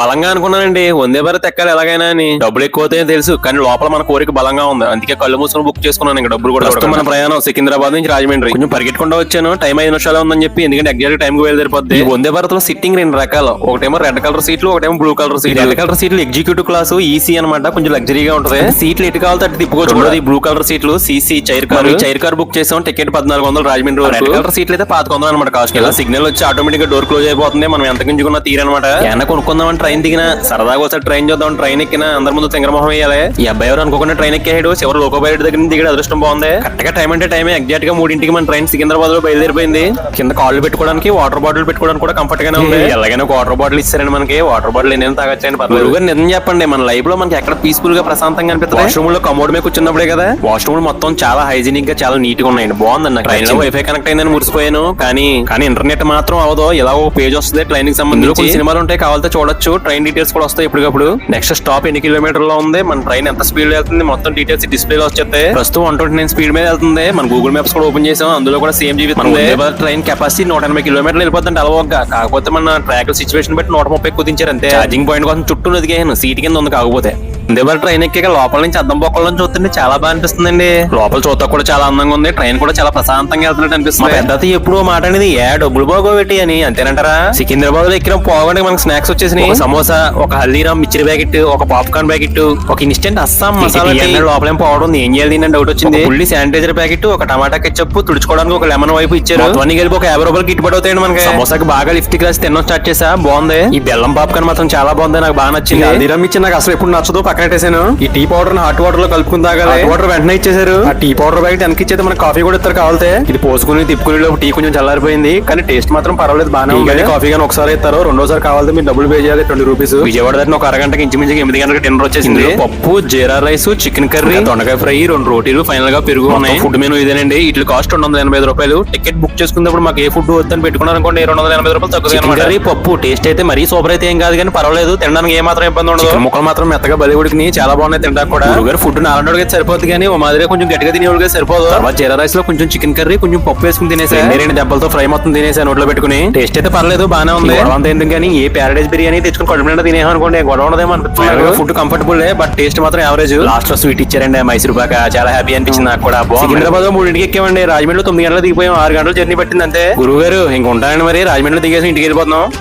బలంగా అనుకున్నానండి. వందే భారత్ ఎక్కాలి ఎలాగైనా అని. డబ్బులు ఎక్కువ అవుతాయని తెలుసు కానీ లోపల మన కోరిక బలంగా ఉంది. అందుకే కళ్ళు మూసుకొని బుక్ చేసుకున్నాను ఇంకా డబ్బులు కూడా మన ప్రయాణం సికింద్రాబాద్ నుంచి రాజమండ్రి. కొంచెం పరిగెట్టుకుంటూ వచ్చాను. టైం ఐదు నిమిషాలు ఉందని చెప్పి ఎందుకంటే ఎగ్జాక్ట్ టైం కి బయలుదేరిపోద్ది వందే భారత్లో సిట్టింగ్ రెండు రకాలు. ఒకటేమో రెడ్ కలర్ సీట్లు ఒకటేమో బ్లూ కలర్ సీట్లు. రెడ్ కలర్ సీట్లు ఎగ్జిక్యూటివ్ క్లాస్ ఈసీ అనమాట కొంచెం లగ్జరీగా ఉంటుంది. సీట్లు ఎటు కావాలి అటు తిప్పుకోవచ్చు బ్లూ కలర్ సీట్లు CC chair car. Chair car book చేసాం టికెట్ పద్నాలుగు వందలు రాజమండ్రి రెడ్ కలర్ సీట్లు అయితే పాతిక వందలు అనమాట కాస్ట్ ఇలా సిగ్నల్ వచ్చి ఆటోమేటిక్గా డోర్ క్లోజ్ అయిపోతుంది. మనం ఎంత గింజుకున్నా తీరనమాట ఏమన్నా కొనుక్కుందామని ట్రైన్ దిగిన సరదాగా ఒకసారి ట్రైన్ చూద్దాం ట్రైన్ ఎక్కిన అందరి ముందు తింగరమొహం వేయాలి. ఈ అబ్బాయి ఎవరు అనుకోకుండా ట్రైన్ ఎక్కాడు చివరి లోకో బయట దగ్గర నుంచి దిగడం అదృష్టం బాగుంది. కరెక్ట్గా టైం అంటే టైం ఎగ్జాక్ట్గా మూడింటికి మన ట్రైన్ సికింద్రాబాద్లో బయలుదేరిపోయింది. కింద కాళ్ళు పెట్టుకోవడానికి వాటర్ బాటిల్ పెట్టుకోవడానికి కూడా కంఫర్ట్ గానే ఉంది. ఎలాగైనా ఒక వాటర్ బాటిల్ ఇస్తారండి మనకి. వాటర్ బాటిల్ ఎన్ని తాగొచ్చండి పర్లేదు. నిజం చెప్పండి మన లైఫ్లో మనకి ఎక్కడ పీస్ఫుల్గా ప్రశాంతంగా అనిపిస్తుంది? వాష్రూమ్లో కమోడ్ మీద కూర్చున్నప్పుడే కదా? వాష్రూమ్ మొత్తం చాలా హైజీనిక్గా చాలా నీట్గా ఉన్నాయండి. బాగుందండి ట్రైన్లో వైఫై కనెక్ట్ అయిందని మురిసిపోయాను. కానీ కానీ ఇంటర్నెట్ మాత్రం అవదో ఇలా ఒక పేజ్ వస్తుంది ట్రైన్కి సంబంధించి. సినిమాలు ఉంటాయి కావాలంటే చూడొచ్చు. ట్రైన్ డీటెయిల్స్ కూడా వస్తాయి ఇప్పటికప్పుడు. నెక్స్ట్ స్టాప్ ఎన్ని కిలోమీటర్లో ఉంది? మన ట్రైన్ ఎంత స్పీడ్ వెళ్తుంది? మొత్తం డీటెయిల్స్ డిస్ప్లే లో వచ్చేస్తాయి ప్రస్తుతం వన్ ట్వంటీ నైన్ స్పీడ్ మీద వెళ్తుంది. మన గూగుల్ మ్యాప్స్ కూడా ఓపెన్ చేసాం. అందులో కూడా సేమ్ జీవితం ట్రైన్ కెపాసిటీ నూట ఎనభై కిలోమీటర్లు వెళ్ళిపోతుంది అలవోగ్గా. కాకపోతే మన ట్రాక్ సిచువేషన్ బట్టి నూట ముప్పై కుదించారు అంతే. ఛార్జింగ్ పాయింట్ కోసం చుట్టూ నదిగాను సీట్ కింద ఉంది కాకపోతే. దేవర్ ట్రైన్ ఎక్కాక లోపల నుంచి అద్దం బొక్కల నుంచి చూస్తుంటే చాలా బాగా అనిపిస్తుందండి. లోపల చూస్తా కూడా చాలా అందంగా ఉంది. ట్రైన్ కూడా చాలా ప్రశాంతంగా వెళ్తున్నట్టు అనిపిస్తుంది. పెద్ద ఎప్పుడు మాట అనేది ఏ డబ్బులు బాగోబెట్టి అని అంతేనంటారా? సికింద్రాబాద్లో ఎక్కిన పోగానే మనకి స్నాక్స్ వచ్చేసినాయి. ఒక సమోసా ఒక హల్దీరామ్ మిర్చి ప్యాకెట్ ఒక పాప్కార్న్ ప్యాకెట్ ఒక ఇన్స్టెంట్ అస్సాం మసాలా. లోపలేం పోవడం ఉంది. ఏం చేయాలి దీని డౌట్ వచ్చింది. ఫుల్లీ శానిటైజర్ ప్యాకెట్ ఒక టమాటా కెచ్చప్ తుడుచుకోవడానికి ఒక లెమన్ వైపు ఇచ్చారు. అన్ని కలిపి ఒక యాభై రూపాయలు గిట్టుబడి అవుతాయండి మనకి. సమోసాకి బాగా లిఫ్ట్ క్లాస్ తినడం స్టార్ట్ చేసా. బాగుంది. ఈ బెల్లం పాప్కార్న్ మాత్రం చాలా బాగుంది నాకు బాగా నచ్చింది. హల్దీరామ్ ఇచ్చి నాకు అసలు ఎప్పుడు నచ్చదు పక్కన పెట్టేశాను ఈ టీ పౌడర్ హాట్ వాటర్లో కలుపుకుని తాగాలి. వాటర్ వెంటనే ఇచ్చేసారు ఆ టీ పౌడర్ ప్యాకెట్ వెనక్కి ఇచ్చేది మనకి కాఫీ కూడా ఇస్తారు కావాలితే. ఇది పోసుకుని తిప్పుకుని లోపు టీ కొంచెం చల్లారిపోయింది. కానీ టేస్ట్ మాత్రం పర్వాలేదు బాగానే ఉంది కాఫీ కానీ ఒకసారి ఇస్తారు రెండోసారి కావాలంటే మీరు డబ్బులు పే చేయాలి ట్వంటీ రూపీస్. విజయవాడ దగ్గర ఒక అరగంటకి ఇంచుమించుగా ఎనిమిది గంటలకు డిన్నర్ వచ్చేసింది. పప్పు జీరా రైస్ చికెన్ కర్రీ దొండకాయ ఫ్రై రెండు రోటీలు ఫైనల్గా పెరుగు ఉన్నాయి. ఫుడ్ మెనూ ఇదేనండి. ఇట్లా కాస్ట్ రెండు వందల ఎనభై రూపాయలు. టికెట్ బుక్ చేసుకున్నప్పుడు మాకు ఏ ఫుడ్ వద్దని పెట్టుకున్నారు అనుకోండి రెండు వందల ఎనభై రూపాయలు తక్కువ పప్పు టేస్ట్ అయితే మరీ సూపర్ అయితే ఏం కాదు కానీ పర్వాలేదు. తినడానికి ఏ మాత్రం ఇబ్బంది ఉండదు. ముక్కలు మాత్రం మెత్తగా బలి ఉడికినాయి చాలా బాగున్నాయి తినడానికి కూడా. గారు ఫుడ్ నాలుగు సరిపోతుంది కానీ ఓ మాదిరిగా కొంచెం గట్టిగా తినేవాళ్ళకి సరిపోదు. తర్వాత జీరా రైస్లో కొంచెం చికెన్ కర్రీ కొంచెం పప్పు వేసుకుని తినేసా. రెండు దెబ్బలతో ఫ్రై మొత్తం తినేసా నోట్లో పెట్టుకుని. టేస్ట్ అయితే పర్లేదు బాగానే ఉంది. అంతా ఎందుకు కానీ ఏ ప్యారడైజ్ బిర్యానీ తెచ్చుకుని కడుపు నిండా తినేహం అనుకోండి గొడవ ఉండదేమో అనిపిస్తుంది. ఫుడ్ కంఫర్టబుల్ బట్ టేస్ట్ మాత్రం యావరేజ్. లాస్ట్లో స్వీట్ ఇచ్చారండి మైసూర్ పాక చాలా హ్యాపీ అనిపించింది నాకు కూడా. సికింద్రాబాద్ మూడింటికి ఎక్కామండి. రాజమండ్రిలో తొమ్మిది గంటలు దిగిపోయాం. ఆరు గంటలు జర్నీ పట్టింది అంతే గురువు గారు ఇంక ఉంటానండి మరి. రాజమండ్రిలో దిగేసి ఇంటికి వెళ్ళిపోతున్నాం.